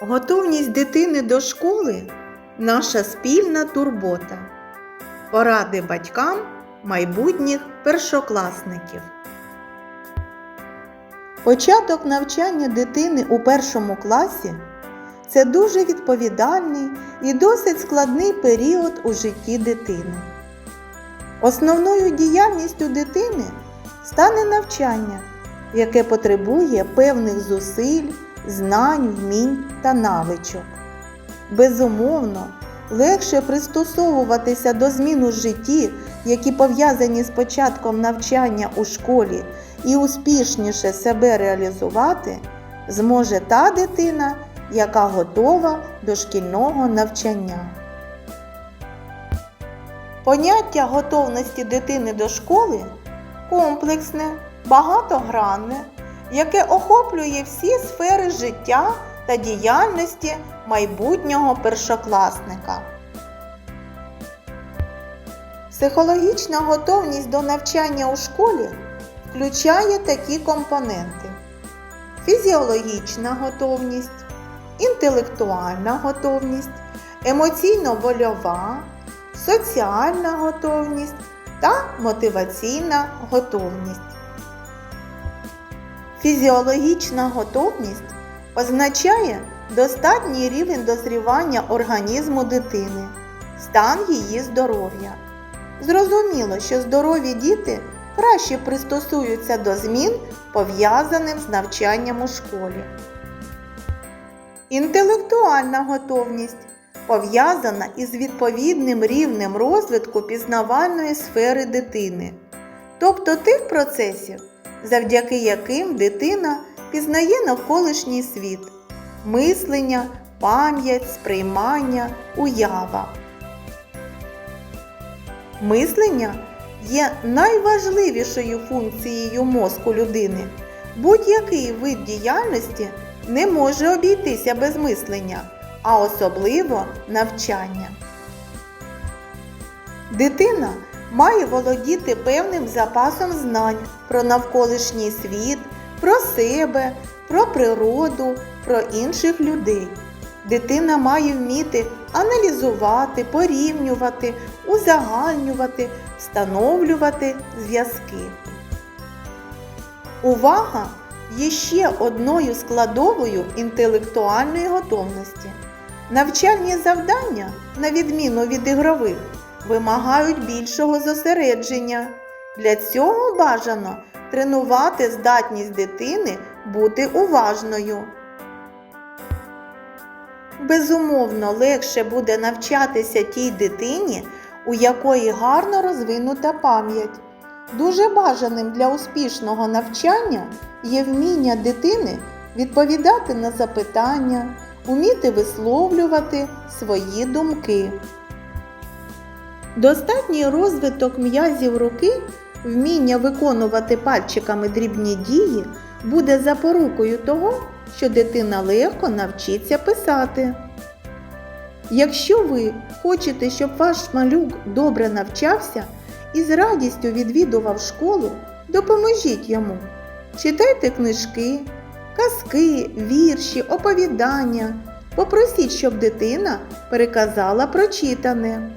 Готовність дитини до школи наша спільна турбота. Поради батькам майбутніх першокласників. Початок навчання дитини у першому класі це дуже відповідальний і досить складний період у житті дитини. Основною діяльністю дитини стане навчання, яке потребує певних зусиль, знань, вмінь та навичок. Безумовно, легше пристосовуватися до змін у житті, які пов'язані з початком навчання у школі, і успішніше себе реалізувати, зможе та дитина, яка готова до шкільного навчання. Поняття готовності дитини до школи комплексне, багатогранне, яке охоплює всі сфери життя та діяльності майбутнього першокласника. Психологічна готовність до навчання у школі включає такі компоненти: фізіологічна готовність, інтелектуальна готовність, емоційно-вольова, соціальна готовність та мотиваційна готовність. Фізіологічна готовність означає достатній рівень дозрівання організму дитини, стан її здоров'я. Зрозуміло, що здорові діти краще пристосуються до змін, пов'язаних з навчанням у школі. Інтелектуальна готовність пов'язана із відповідним рівнем розвитку пізнавальної сфери дитини, тобто тих процесів, завдяки яким дитина пізнає навколишній світ, мислення, пам'ять, сприймання, уява. Мислення є найважливішою функцією мозку людини. Будь-який вид діяльності не може обійтися без мислення, а особливо навчання. Дитина має володіти певним запасом знань про навколишній світ, про себе, про природу, про інших людей. Дитина має вміти аналізувати, порівнювати, узагальнювати, встановлювати зв'язки. Увага є ще одною складовою інтелектуальної готовності. Навчальні завдання, на відміну від ігрових, вимагають більшого зосередження. Для цього бажано тренувати здатність дитини бути уважною. Безумовно, легше буде навчатися тій дитині, у якої гарно розвинута пам'ять. Дуже бажаним для успішного навчання є вміння дитини відповідати на запитання, уміти висловлювати свої думки. Достатній розвиток м'язів руки, вміння виконувати пальчиками дрібні дії буде запорукою того, що дитина легко навчиться писати. Якщо ви хочете, щоб ваш малюк добре навчався і з радістю відвідував школу, допоможіть йому. Читайте книжки, казки, вірші, оповідання. Попросіть, щоб дитина переказала прочитане.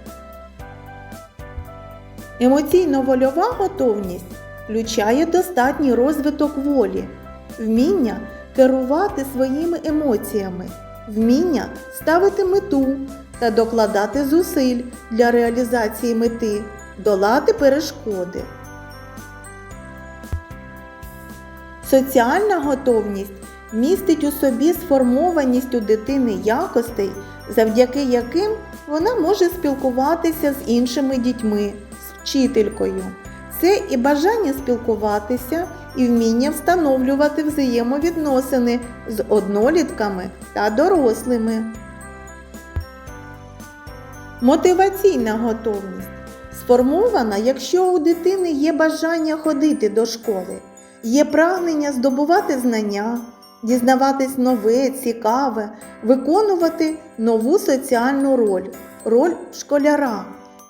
Емоційно-вольова готовність включає достатній розвиток волі, вміння керувати своїми емоціями, вміння ставити мету та докладати зусиль для реалізації мети, долати перешкоди. Соціальна готовність містить у собі сформованість у дитини якостей, завдяки яким вона може спілкуватися з іншими дітьми, вчителькою. Це і бажання спілкуватися, і вміння встановлювати взаємовідносини з однолітками та дорослими. Мотиваційна готовність сформована, якщо у дитини є бажання ходити до школи, є прагнення здобувати знання, дізнаватись нове, цікаве, виконувати нову соціальну роль, роль школяра.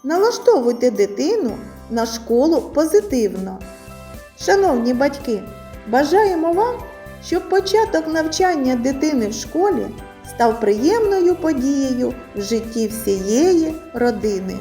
Налаштовуйте дитину на школу позитивно. Шановні батьки, бажаємо вам, щоб початок навчання дитини в школі став приємною подією в житті всієї родини.